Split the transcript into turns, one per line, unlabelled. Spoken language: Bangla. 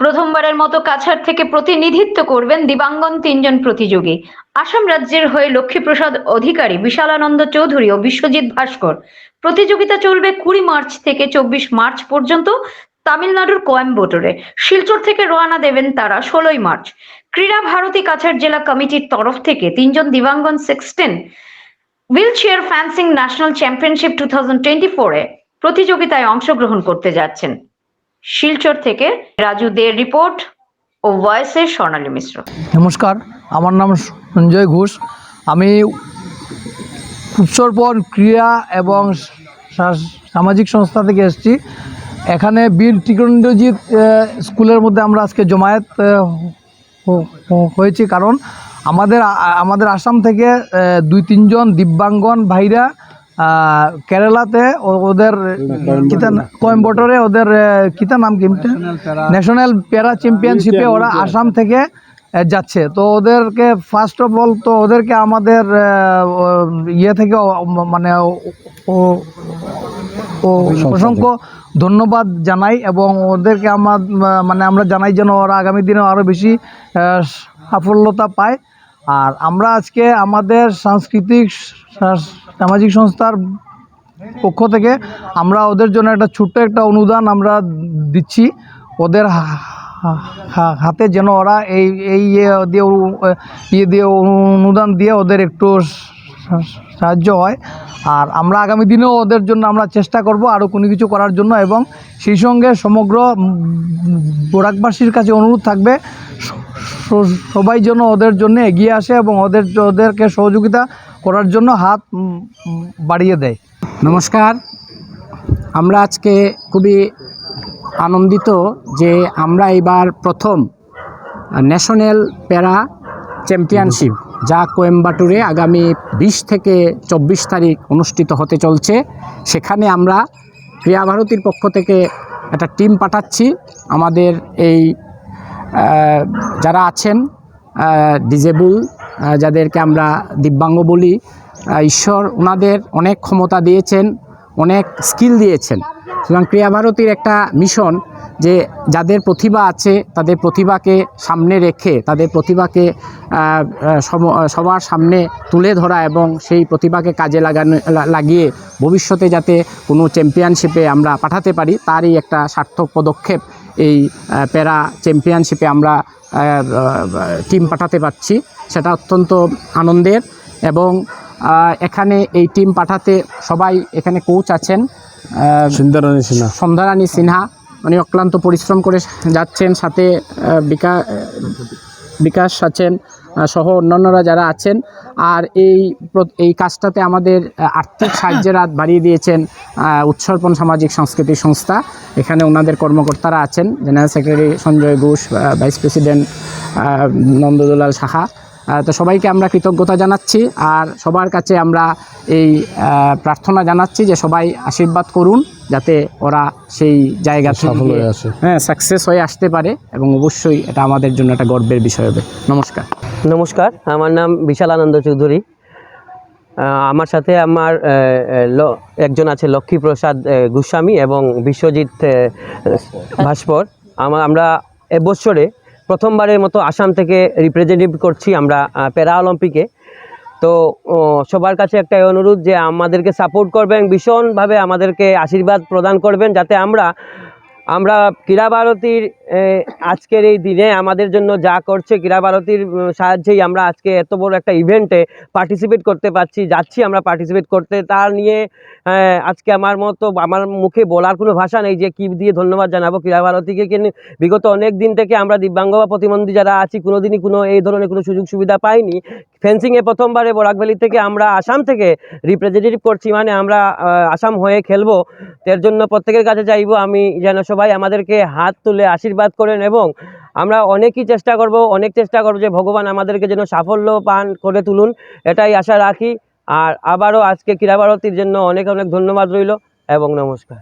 প্রথমবারের মতো কাছাড় থেকে প্রতিনিধিত্ব করবেন দিবাঙ্গন তিনজন প্রতিযোগী। আসাম রাজ্যের হয়ে লক্ষ্মীপ্রসাদ অধিকারী বিশালানন্দ চৌধুরী ও বিশ্বজিৎ ভাস্কর। প্রতিযোগিতা চলবে কুড়ি মার্চ থেকে চব্বিশ মার্চ পর্যন্ত তামিলনাড়ুর কোয়েম্বাটোরে। শিলচর থেকে রওনা দেবেন তারা ষোলোই মার্চ। ক্রীড়া ভারতী কাছাড় জেলা কমিটির তরফ থেকে তিনজন দিবাঙ্গন sixteen wheelchair fencing national championship two thousand twenty ফোরে প্রতিযোগিতায় অংশগ্রহণ করতে যাচ্ছেন। শিলচর থেকে রাজু দের রিপোর্ট ও ভয়েসে স্বর্ণালী মিশ্র।
নমস্কার, আমার নাম সঞ্জয় ঘোষ। আমি উৎসর্পণ ক্রীড়া এবং সামাজিক সংস্থা থেকে এসেছি। এখানে বীর টিকরঞ্জিত স্কুলের মধ্যে আমরা আজকে জমায়েত হয়েছি। কারণ আমাদের আমাদের আসাম থেকে দুই তিনজন দিব্যাঙ্গন ভাইরা কেরালাতে ওদের কিতা কোয়েম্বটরে ওদের কিতা নাম কি? ন্যাশনাল প্যারা চ্যাম্পিয়নশিপে ওরা আসাম থেকে যাচ্ছে। তো ওদেরকে ফার্স্ট অফ অল তো ওদেরকে আমাদের ইয়ে থেকে মানে ও- অসংখ্য ধন্যবাদ জানাই এবং ওদেরকে আমার মানে আমরা জানাই যেন ওরা আগামী দিনে আরও বেশি সাফল্যতা পায়। আর আমরা আজকে আমাদের সাংস্কৃতিক সামাজিক সংস্থার পক্ষ থেকে আমরা ওদের জন্য একটা ছোট্ট একটা অনুদান আমরা দিচ্ছি। ওদের হাতে যেন ওরা এই এই ইয়ে দিয়ে ইয়ে দিয়ে অনুদান দিয়ে ওদের একটু সাহায্য হয়। আর আমরা আগামী দিনেও ওদের জন্য আমরা চেষ্টা করব আরও কোনো কিছু করার জন্য এবং সেই সঙ্গে সমগ্র বরাকবাসীর কাছে অনুরোধ থাকবে সবাই যেন ওদের জন্য এগিয়ে আসে এবং ওদের, ওদেরকে সহযোগিতা করার জন্য হাত বাড়িয়ে দেয়।
নমস্কার। আমরা আজকে খুবই আনন্দিত যে আমরা এবার প্রথম ন্যাশনাল প্যারা চ্যাম্পিয়নশিপ যা কোয়েম্বাটুরে আগামী বিশ থেকে চব্বিশ তারিখ অনুষ্ঠিত হতে চলছে। সেখানে আমরা ক্রীড়া ভারতীর পক্ষ থেকে একটা টিম পাঠাচ্ছি। আমাদের এই যারা আছেন ডিজেবল যাদেরকে আমরা দিব্যাঙ্গ বলি ঈশ্বর ওনাদের অনেক ক্ষমতা দিয়েছেন, অনেক স্কিল দিয়েছেন। সুতরাং ক্রিয়া ভারতীর একটা মিশন যে যাদের প্রতিভা আছে, তাদের প্রতিভাকে সামনে রেখে, তাদের প্রতিভাকে সবার সামনে তুলে ধরা এবং সেই প্রতিভাকে কাজে লাগানো লাগিয়ে ভবিষ্যতে যাতে কোনো চ্যাম্পিয়নশিপে আমরা পাঠাতে পারি, তারই একটা সার্থক পদক্ষেপ এই প্যারা চ্যাম্পিয়নশিপে আমরা টিম পাঠাতে পারছি। সেটা অত্যন্ত আনন্দের এবং এখানে এই টিম পাঠাতে সবাই এখানে কোচ আছেন। সন্ধ্যারানী
সুন্দরানী সিনহা।
সন্ধ্যারানী সিনহা উনি অক্লান্ত পরিশ্রম করে যাচ্ছেন সাথে বিকাশ বিকা বিকাশ আছেন। সহ অন্যান্যরা যারা আছেন আর এই এই কাজটাতে আমাদের আর্থিক সাহায্যের হাত বাড়িয়ে দিয়েছেন উৎসর্পণ সামাজিক সাংস্কৃতিক সংস্থা। এখানে ওনাদের কর্মকর্তারা আছেন general secretary Sanjay Ghosh vice president Nandadulal Saha. তো সবাইকে আমরা কৃতজ্ঞতা জানাচ্ছি আর সবার কাছে আমরা এই প্রার্থনা জানাচ্ছি যে সবাই আশীর্বাদ করুন যাতে ওরা সেই জায়গা
সফল হয়ে আসে।
হ্যাঁ সাকসেস হয়ে আসতে পারে এবং অবশ্যই এটা আমাদের জন্য একটা গর্বের বিষয় হবে। নমস্কার।
নমস্কার, আমার নাম বিশাল আনন্দ চৌধুরী। আমার সাথে আমার একজন আছে লক্ষ্মীপ্রসাদ গোস্বামী এবং বিশ্বজিৎ ভাস্কর। আমা- আমরা এবছরে প্রথমবারের মতো আসাম থেকে রিপ্রেজেন্টেটিভ করছি আমরা প্যারা অলিম্পিকে তো সবার কাছে একটা অনুরোধ যে আমাদেরকে সাপোর্ট করবেন, ভীষণভাবে আমাদেরকে আশীর্বাদ প্রদান করবেন, যাতে আমরা আমরা ক্রীড়া ভারতীর আজকের এই দিনে আমাদের জন্য যা করছে ক্রীড়া ভারতীর সাহায্যেই আমরা আজকে এত বড় একটা ইভেন্টে পার্টিসিপেট করতে পারছি, যাচ্ছি আমরা পার্টিসিপেট করতে। তার নিয়ে আজকে আমার মতো, আমার মুখে বলার কোনো ভাষা নেই যে কী দিয়ে ধন্যবাদ জানাব ক্রীড়া ভারতীকে। কিন্তু বিগত অনেক দিন থেকে আমরা দিব্যাঙ্গ বা প্রতিবন্ধী যারা আছি কোনো দিনই কোনো এই ধরনের কোনো সুযোগ সুবিধা পাইনি। ফেন্সিংয়ে প্রথমবারে বরাক ভ্যালি থেকে আমরা আসাম থেকে রিপ্রেজেন্টেটিভ করছি মানে আমরা আসাম হয়ে খেলব। এর জন্য প্রত্যেকের কাছে চাইব, আমি যেন সবাই আমাদেরকে হাত তুলে আশীর্বাদ করেন এবং আমরা অনেকই চেষ্টা করব, অনেক চেষ্টা করব যে ভগবান আমাদেরকে যেন সাফল্য পান, করে তুলুন, এটাই আশা রাখি। আর আবারও আজকে ক্রীড়া ভারতীর জন্য অনেক অনেক ধন্যবাদ রইল এবং নমস্কার।